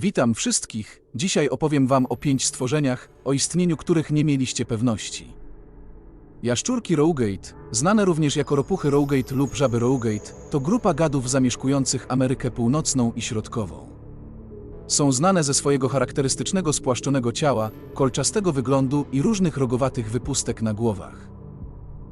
Witam wszystkich. Dzisiaj opowiem Wam o pięć stworzeniach, o istnieniu których nie mieliście pewności. Jaszczurki Rowgate, znane również jako ropuchy Rowgate lub żaby Rowgate, to grupa gadów zamieszkujących Amerykę Północną i Środkową. Są znane ze swojego charakterystycznego spłaszczonego ciała, kolczastego wyglądu i różnych rogowatych wypustek na głowach.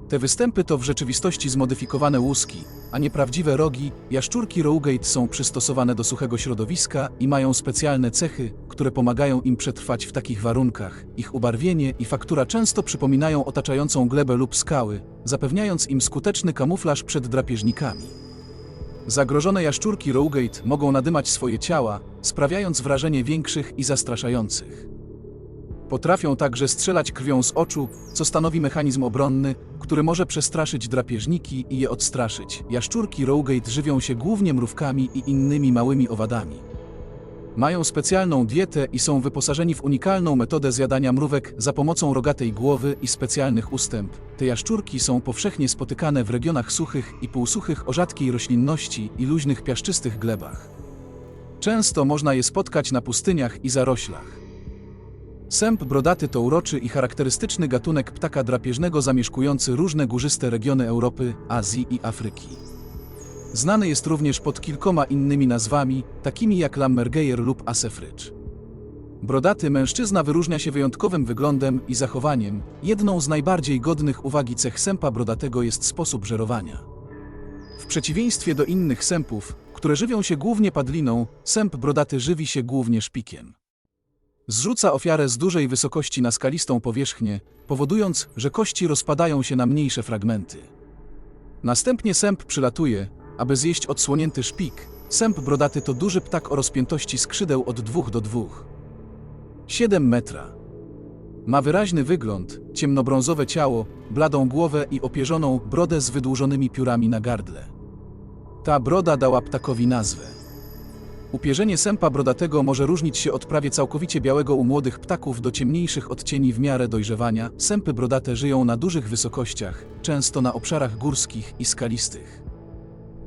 Te występy to w rzeczywistości zmodyfikowane łuski, a nie prawdziwe rogi. Jaszczurki Rowgate są przystosowane do suchego środowiska i mają specjalne cechy, które pomagają im przetrwać w takich warunkach. Ich ubarwienie i faktura często przypominają otaczającą glebę lub skały, zapewniając im skuteczny kamuflaż przed drapieżnikami. Zagrożone jaszczurki Rowgate mogą nadymać swoje ciała, sprawiając wrażenie większych i zastraszających. Potrafią także strzelać krwią z oczu, co stanowi mechanizm obronny, który może przestraszyć drapieżniki i je odstraszyć. Jaszczurki Rowgate żywią się głównie mrówkami i innymi małymi owadami. Mają specjalną dietę i są wyposażeni w unikalną metodę zjadania mrówek za pomocą rogatej głowy i specjalnych ustęp. Te jaszczurki są powszechnie spotykane w regionach suchych i półsuchych o rzadkiej roślinności i luźnych piaszczystych glebach. Często można je spotkać na pustyniach i zaroślach. Sęp brodaty to uroczy i charakterystyczny gatunek ptaka drapieżnego zamieszkujący różne górzyste regiony Europy, Azji i Afryki. Znany jest również pod kilkoma innymi nazwami, takimi jak Lammergeier lub Asefrycz. Brodaty mężczyzna wyróżnia się wyjątkowym wyglądem i zachowaniem. Jedną z najbardziej godnych uwagi cech sępa brodatego jest sposób żerowania. W przeciwieństwie do innych sępów, które żywią się głównie padliną, sęp brodaty żywi się głównie szpikiem. Zrzuca ofiarę z dużej wysokości na skalistą powierzchnię, powodując, że kości rozpadają się na mniejsze fragmenty. Następnie sęp przylatuje, aby zjeść odsłonięty szpik. Sęp brodaty to duży ptak o rozpiętości skrzydeł od 2 do 2. 7 metra. Ma wyraźny wygląd, ciemnobrązowe ciało, bladą głowę i opierzoną brodę z wydłużonymi piórami na gardle. Ta broda dała ptakowi nazwę. Upierzenie sępa brodatego może różnić się od prawie całkowicie białego u młodych ptaków do ciemniejszych odcieni w miarę dojrzewania. Sępy brodate żyją na dużych wysokościach, często na obszarach górskich i skalistych.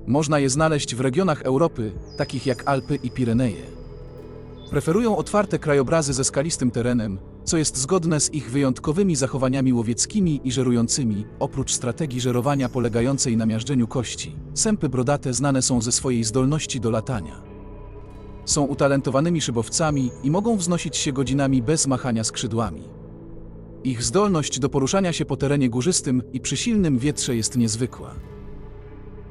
Można je znaleźć w regionach Europy, takich jak Alpy i Pireneje. Preferują otwarte krajobrazy ze skalistym terenem, co jest zgodne z ich wyjątkowymi zachowaniami łowieckimi i żerującymi, oprócz strategii żerowania polegającej na miażdżeniu kości. Sępy brodate znane są ze swojej zdolności do latania. Są utalentowanymi szybowcami i mogą wznosić się godzinami bez machania skrzydłami. Ich zdolność do poruszania się po terenie górzystym i przy silnym wietrze jest niezwykła.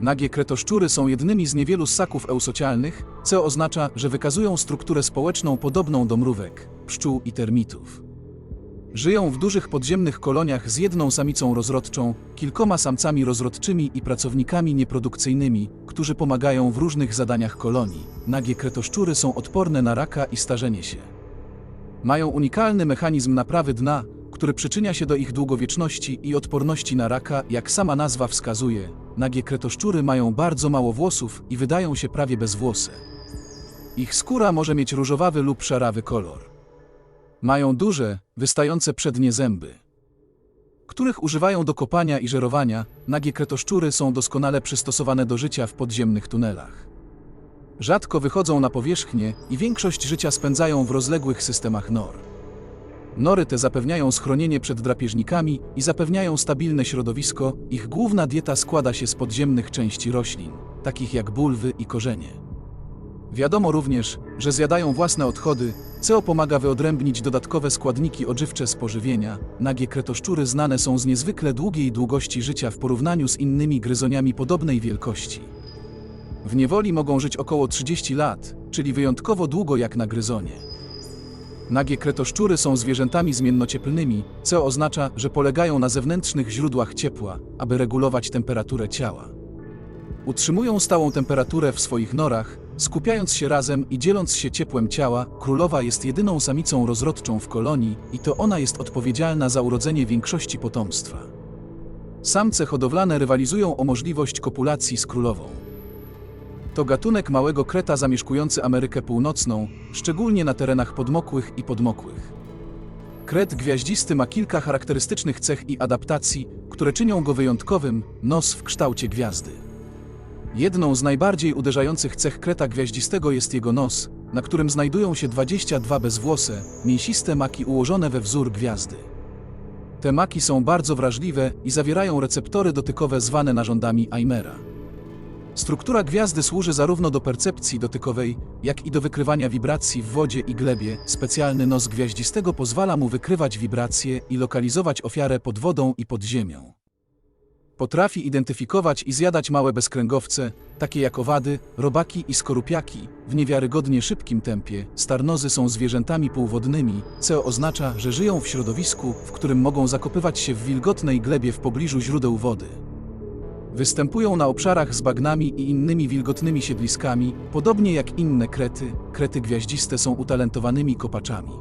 Nagie kretoszczury są jednymi z niewielu ssaków eusocialnych, co oznacza, że wykazują strukturę społeczną podobną do mrówek, pszczół i termitów. Żyją w dużych podziemnych koloniach z jedną samicą rozrodczą, kilkoma samcami rozrodczymi i pracownikami nieprodukcyjnymi, którzy pomagają w różnych zadaniach kolonii. Nagie kretoszczury są odporne na raka i starzenie się. Mają unikalny mechanizm naprawy dna, który przyczynia się do ich długowieczności i odporności na raka, jak sama nazwa wskazuje. Nagie kretoszczury mają bardzo mało włosów i wydają się prawie bezwłose. Ich skóra może mieć różowawy lub szarawy kolor. Mają duże, wystające przednie zęby, których używają do kopania i żerowania. Nagie kretoszczury są doskonale przystosowane do życia w podziemnych tunelach. Rzadko wychodzą na powierzchnię i większość życia spędzają w rozległych systemach nor. Nory te zapewniają schronienie przed drapieżnikami i zapewniają stabilne środowisko. Ich główna dieta składa się z podziemnych części roślin, takich jak bulwy i korzenie. Wiadomo również, że zjadają własne odchody, co pomaga wyodrębnić dodatkowe składniki odżywcze z pożywienia. Nagie kretoszczury znane są z niezwykle długiej długości życia w porównaniu z innymi gryzoniami podobnej wielkości. W niewoli mogą żyć około 30 lat, czyli wyjątkowo długo jak na gryzonie. Nagie kretoszczury są zwierzętami zmiennocieplnymi, co oznacza, że polegają na zewnętrznych źródłach ciepła, aby regulować temperaturę ciała. Utrzymują stałą temperaturę w swoich norach, skupiając się razem i dzieląc się ciepłem ciała. Królowa jest jedyną samicą rozrodczą w kolonii i to ona jest odpowiedzialna za urodzenie większości potomstwa. Samce hodowlane rywalizują o możliwość kopulacji z królową. To gatunek małego kreta zamieszkujący Amerykę Północną, szczególnie na terenach podmokłych i podmokłych. Kret gwiaździsty ma kilka charakterystycznych cech i adaptacji, które czynią go wyjątkowym, nos w kształcie gwiazdy. Jedną z najbardziej uderzających cech kreta gwiaździstego jest jego nos, na którym znajdują się 22 bezwłose, mięsiste maki ułożone we wzór gwiazdy. Te maki są bardzo wrażliwe i zawierają receptory dotykowe zwane narządami Eimera. Struktura gwiazdy służy zarówno do percepcji dotykowej, jak i do wykrywania wibracji w wodzie i glebie. Specjalny nos gwiaździstego pozwala mu wykrywać wibracje i lokalizować ofiarę pod wodą i pod ziemią. Potrafi identyfikować i zjadać małe bezkręgowce, takie jak owady, robaki i skorupiaki, w niewiarygodnie szybkim tempie. Starnozy są zwierzętami półwodnymi, co oznacza, że żyją w środowisku, w którym mogą zakopywać się w wilgotnej glebie w pobliżu źródeł wody. Występują na obszarach z bagnami i innymi wilgotnymi siedliskami, podobnie jak inne krety. Krety gwiaździste są utalentowanymi kopaczami.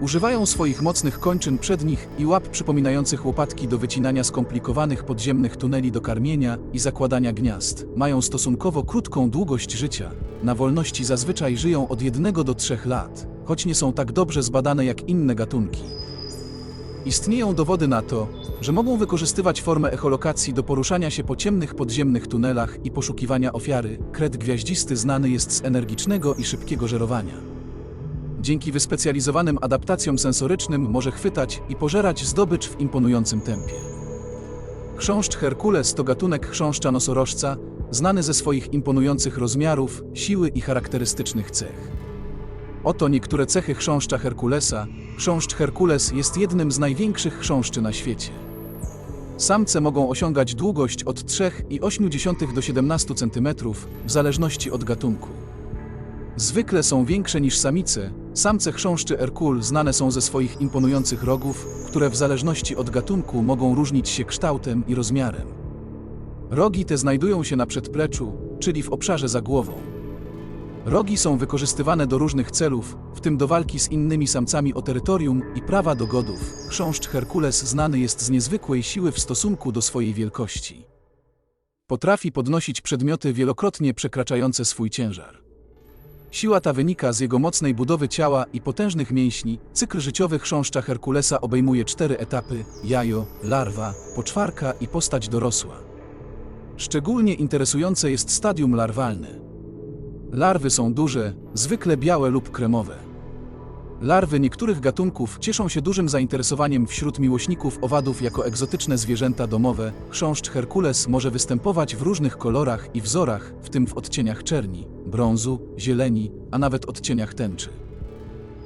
Używają swoich mocnych kończyn przednich i łap przypominających łopatki do wycinania skomplikowanych podziemnych tuneli do karmienia i zakładania gniazd. Mają stosunkowo krótką długość życia. Na wolności zazwyczaj żyją od 1 do 3 lat, choć nie są tak dobrze zbadane jak inne gatunki. Istnieją dowody na to, że mogą wykorzystywać formę echolokacji do poruszania się po ciemnych podziemnych tunelach i poszukiwania ofiary. Kret gwiaździsty znany jest z energicznego i szybkiego żerowania. Dzięki wyspecjalizowanym adaptacjom sensorycznym może chwytać i pożerać zdobycz w imponującym tempie. Chrząszcz Herkules to gatunek chrząszcza nosorożca, znany ze swoich imponujących rozmiarów, siły i charakterystycznych cech. Oto niektóre cechy chrząszcza Herkulesa. Chrząszcz Herkules jest jednym z największych chrząszczy na świecie. Samce mogą osiągać długość od 3,8 do 17 cm, w zależności od gatunku. Zwykle są większe niż samice. Samce chrząszczy Herkul znane są ze swoich imponujących rogów, które w zależności od gatunku mogą różnić się kształtem i rozmiarem. Rogi te znajdują się na przedpleczu, czyli w obszarze za głową. Rogi są wykorzystywane do różnych celów, w tym do walki z innymi samcami o terytorium i prawa do godów. Chrząszcz Herkules znany jest z niezwykłej siły w stosunku do swojej wielkości. Potrafi podnosić przedmioty wielokrotnie przekraczające swój ciężar. Siła ta wynika z jego mocnej budowy ciała i potężnych mięśni. Cykl życiowy chrząszcza Herkulesa obejmuje cztery etapy: jajo, larwa, poczwarka i postać dorosła. Szczególnie interesujące jest stadium larwalne. Larwy są duże, zwykle białe lub kremowe. Larwy niektórych gatunków cieszą się dużym zainteresowaniem wśród miłośników owadów jako egzotyczne zwierzęta domowe. Chrząszcz Herkules może występować w różnych kolorach i wzorach, w tym w odcieniach czerni, brązu, zieleni, a nawet odcieniach tęczy.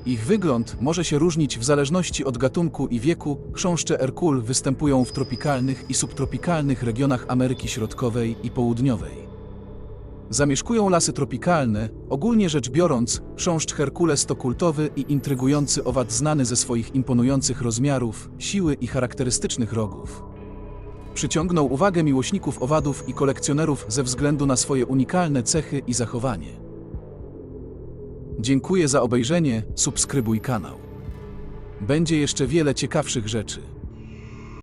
Ich wygląd może się różnić w zależności od gatunku i wieku. Chrząszcze Herkul występują w tropikalnych i subtropikalnych regionach Ameryki Środkowej i Południowej. Zamieszkują lasy tropikalne. Ogólnie rzecz biorąc, chrząszcz Herkules to kultowy i intrygujący owad znany ze swoich imponujących rozmiarów, siły i charakterystycznych rogów. Przyciągnął uwagę miłośników owadów i kolekcjonerów ze względu na swoje unikalne cechy i zachowanie. Dziękuję za obejrzenie, subskrybuj kanał. Będzie jeszcze wiele ciekawszych rzeczy.